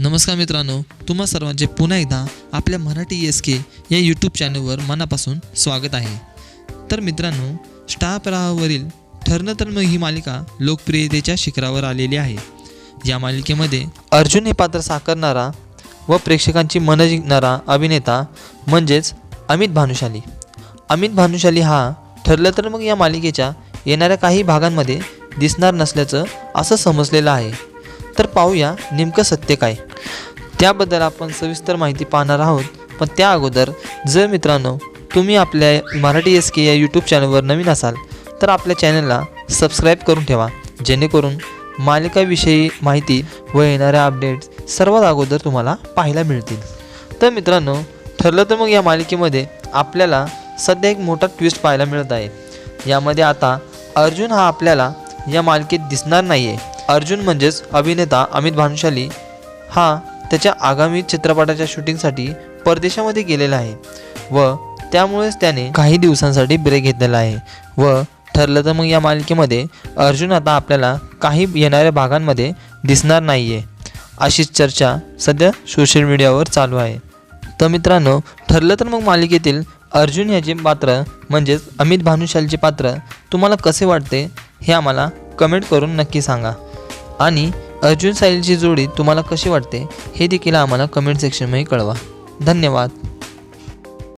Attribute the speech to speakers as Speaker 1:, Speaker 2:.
Speaker 1: नमस्कार मित्रांनो तुम्हा सर्वांचे पुन्हा एकदा आपल्या मराठी एस के या यूट्यूब चॅनलवर मनापासून स्वागत आहे. तर मित्रांनो स्टार प्रवाहावरील ठरणं तर मग ही मालिका लोकप्रियतेच्या शिखरावर आलेली आहे. या मालिकेमध्ये अर्जुन हे पात्र साकारणारा व प्रेक्षकांची मन जिंकणारा अभिनेता म्हणजेच अमित भानुशाली. अमित भानुशाली हा ठरलं तर मग या मालिकेच्या येणाऱ्या काही भागांमध्ये दिसणार नसल्याचं असं समजलेलं आहे. तर पाहूया नेमकं सत्य काय. त्याबद्दल आपण सविस्तर माहिती पाहणार आहोत. पण त्या अगोदर जर मित्रांनो तुम्ही आपल्या मराठी एस के या यूट्यूब चॅनलवर नवीन असाल तर आपल्या चॅनलला सबस्क्राईब करून ठेवा. जेणेकरून मालिकाविषयी माहिती व येणाऱ्या अपडेट्स सर्वात अगोदर तुम्हाला पाहायला मिळतील. तर मित्रांनो ठरलं तर मग या मालिकेमध्ये आपल्याला सध्या एक मोठा ट्विस्ट पाहायला मिळत आहे. यामध्ये आता अर्जुन हा आपल्याला या मालिकेत दिसणार नाही आहे अर्जुन म्हणजेच अभिनेता अमित भानुशाली हा त्याच्या आगामी चित्रपटाच्या शूटिंगसाठी परदेशामध्ये गेलेला आहे व त्यामुळेच त्याने काही दिवसांसाठी ब्रेक घेतलेला आहे व ठरलं तर मग या मालिकेमध्ये अर्जुन आता आपल्याला काही येणाऱ्या भागांमध्ये दिसणार नाही आहे अशीच चर्चा सध्या सोशल मीडियावर चालू आहे. तर मित्रांनो ठरलं तर मग मालिकेतील अर्जुन याचे पात्र म्हणजेच अमित भानुशालीचे पात्र तुम्हाला कसे वाटते हे आम्हाला कमेंट करून नक्की सांगा. आणि अर्जुन साहिलची जोडी तुम्हाला कशी वाटते हे देखील आम्हाला कमेंट सेक्शनमध्ये कळवा. धन्यवाद.